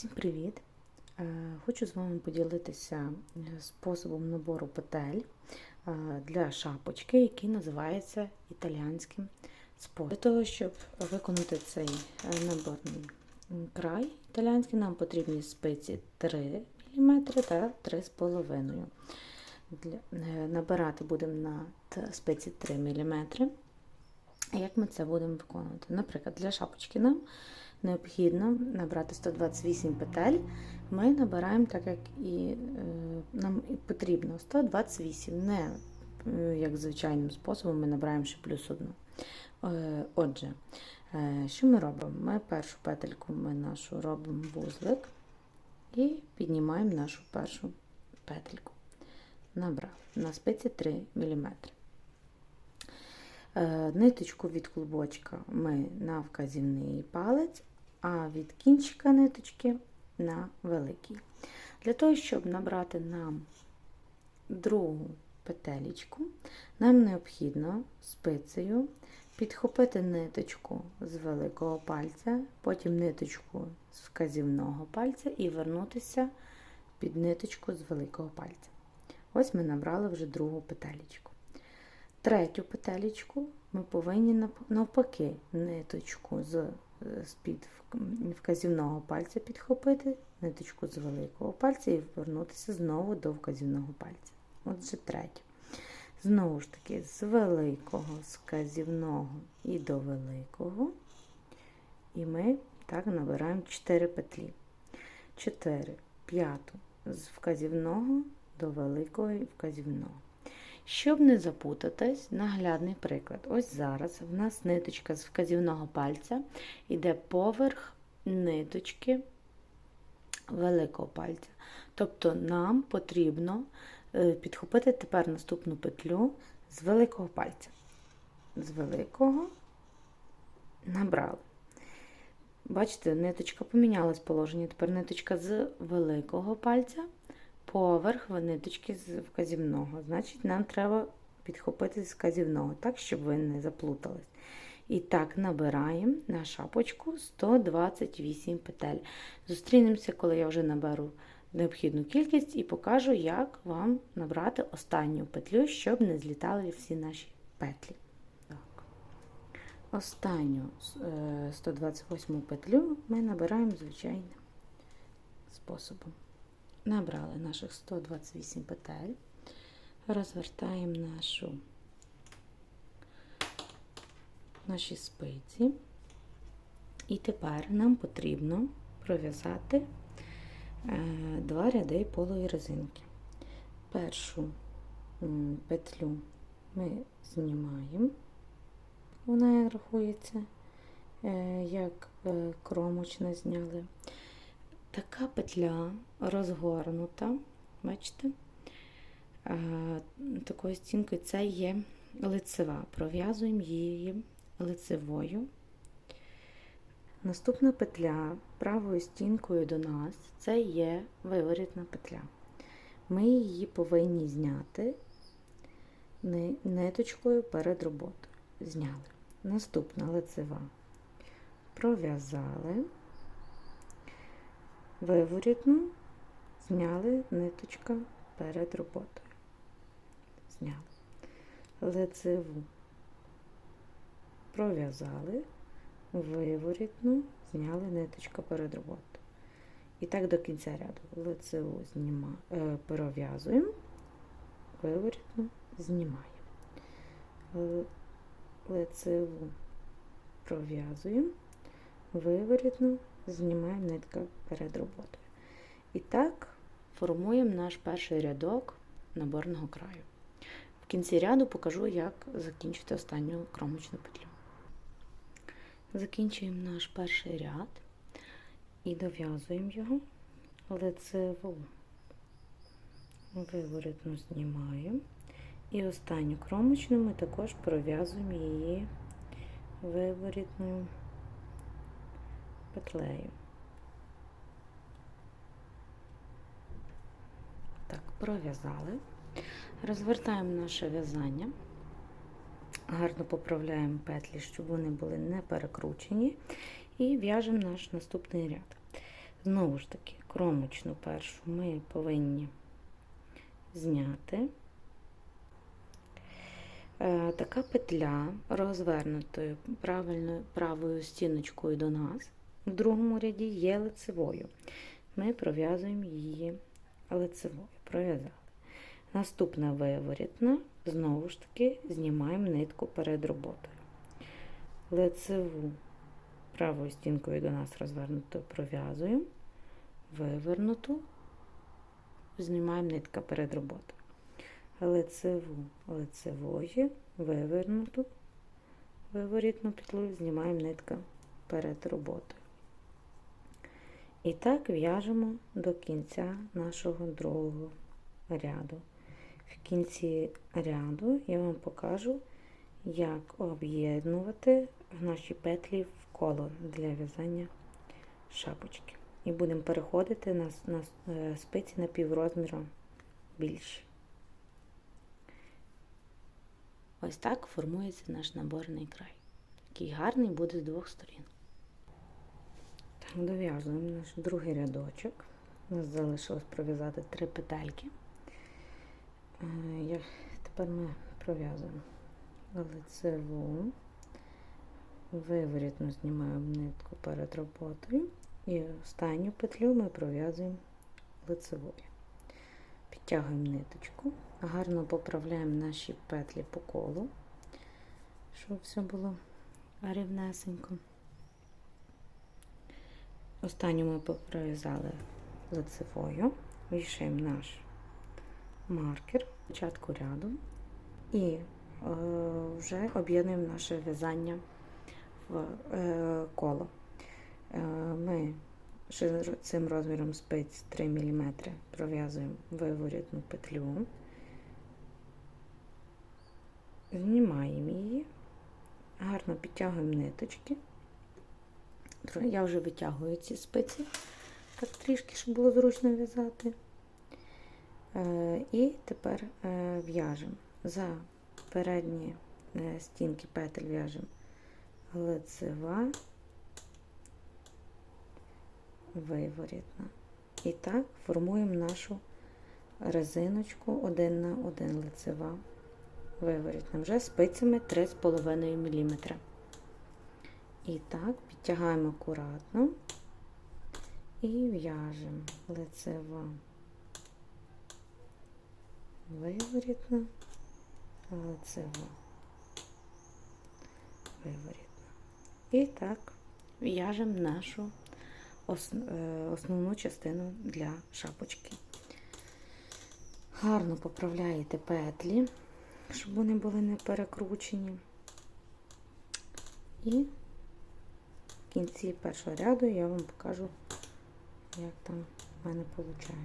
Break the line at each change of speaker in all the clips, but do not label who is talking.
Всім привіт! Е, Хочу з вами поділитися е, способом набору петель е, для шапочки, який називається італіанським способом. Для того, щоб виконати цей наборний край італіанський, нам потрібні спиці 3 мм та 3,5 Для, е, Набирати будемо на спиці 3 мм. Як ми це будемо виконувати? Наприклад, для шапочки нам необхідно набрати 128 петель. Ми набираємо так, як і е, нам потрібно 128, не е, як звичайним способом ми набираємо ще плюс одну. Е, отже, що ми робимо? Ми першу петельку ми нашу робимо вузлик і піднімаємо нашу першу петельку. Набрали на спиці 3 мм. Ниточку від клубочка ми на вказівний палець, а від кінчика ниточки на великий. Для того, щоб набрати нам другу петелечку, нам необхідно спицею підхопити ниточку з великого пальця, потім ниточку з вказівного пальця і вернутися під ниточку з великого пальця. Ось ми набрали вже другу петелечку. Третю петелечку ми повинні навпаки ниточку з з-під вказівного пальця підхопити, ниточку з великого пальця і повернутися знову до вказівного пальця. Отже, третє. Знову ж таки, з великого, з вказівного і до великого. І ми так набираємо 4 петлі. 4, п'яту з вказівного до великого і вказівного. Щоб не запутатись, наглядний приклад. Ось зараз в нас ниточка з вказівного пальця йде поверх ниточки великого пальця. Тобто нам потрібно е, підхопити тепер наступну петлю з великого пальця. З великого набрали. Бачите, ниточка помінялась положення. Тепер ниточка з великого пальця поверх ниточки з вказівного. Значить, нам треба підхопити з вказівного, так, щоб ви не заплутались. І так набираємо на шапочку 128 петель. Зустрінемося, коли я вже наберу необхідну кількість і покажу, як вам набрати останню петлю, щоб не злітали всі наші петлі. Так. Останню е, 128 петлю ми набираємо звичайним способом. Набрали наших 128 петель, розвертаємо нашу, наші спиці. І тепер нам потрібно пров'язати е, два ряди полої резинки. Першу петлю ми знімаємо, вона рахується, е, як е, кромочна зняли. Така петля розгорнута, бачите, такою стінкою це є лицева. Пров'язуємо її лицевою. Наступна петля правою стінкою до нас це є виворітна петля. Ми її повинні зняти ниточкою перед роботою. Зняли. Наступна лицева. Пров'язали виворітну, зняли ниточка перед роботою. Зняли. Лицеву пров'язали, виворітну, зняли ниточка перед роботою. І так до кінця ряду. Лицеву зніма, е, пров'язуємо, виворітну знімаємо. Лицеву пров'язуємо, виворітну знімаємо нитка перед роботою. І так формуємо наш перший рядок наборного краю. В кінці ряду покажу, як закінчити останню кромочну петлю. Закінчуємо наш перший ряд і дов'язуємо його лицеву виворітну знімаємо. І останню кромочну ми також пров'язуємо її виворітною петлею. Так, пров'язали. Розвертаємо наше в'язання, гарно поправляємо петлі, щоб вони були не перекручені, і в'яжемо наш наступний ряд. Знову ж таки, кромочну першу ми повинні зняти. Е, Така петля розвернутою правильною правою стіночкою до нас в другому ряді є лицевою. Ми пров'язуємо її лицевою. Пров'язали. Наступна виворітна, знову ж таки, знімаємо нитку перед роботою. Лицеву правою стінкою до нас розвернутою пров'язуємо, вивернуту, знімаємо нитка перед роботою. Лицеву лицевої, вивернуту, виворітну петлю, знімаємо нитка перед роботою. І так в'яжемо до кінця нашого другого ряду. В кінці ряду я вам покажу, як об'єднувати наші петлі в коло для в'язання шапочки. І будемо переходити на, на е, спиці на піврозміром більше. Ось так формується наш наборний край. Який гарний буде з двох сторін. Дов'язуємо наш другий рядочок. У нас залишилось пров'язати три петельки. Е, Тепер ми пров'язуємо лицеву, виворітну знімаємо нитку перед роботою. І останню петлю ми пров'язуємо лицевою. Підтягуємо ниточку, гарно поправляємо наші петлі по колу, щоб все було рівнесенько. Останню ми пров'язали лицевою, вішаємо наш маркер початку ряду і е, вже об'єднуємо наше в'язання в е, коло. Е, ми цим розміром спиць 3 мм пров'язуємо виворітну петлю, знімаємо її, гарно підтягуємо ниточки. Я вже витягую ці спиці, так трішки, щоб було зручно в'язати. Е, І тепер е, в'яжемо за передні е, стінки петель в'яжемо лицева, виворітна. І так формуємо нашу резиночку один на один лицева, виворітна. Вже спицями 3,5 мм. І так, підтягаємо акуратно і в'яжемо лицева, виворітна, лицева, виворітна. І так в'яжемо нашу е, основну частину для шапочки. Гарно поправляєте петлі, щоб вони були не перекручені. І в кінці першого ряду я вам покажу, як там в мене виходить.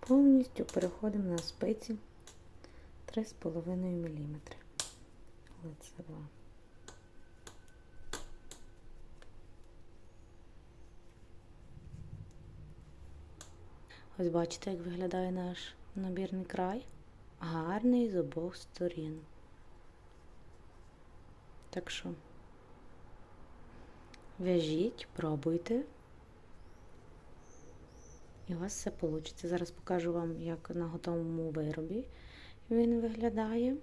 Повністю переходимо на спиці 3,5 мм. Лицева. Ось бачите, як виглядає наш набірний край. Гарний з обох сторін. Так що в'яжіть, пробуйте. І у вас все вийде. Зараз покажу вам, як на готовому виробі він виглядає.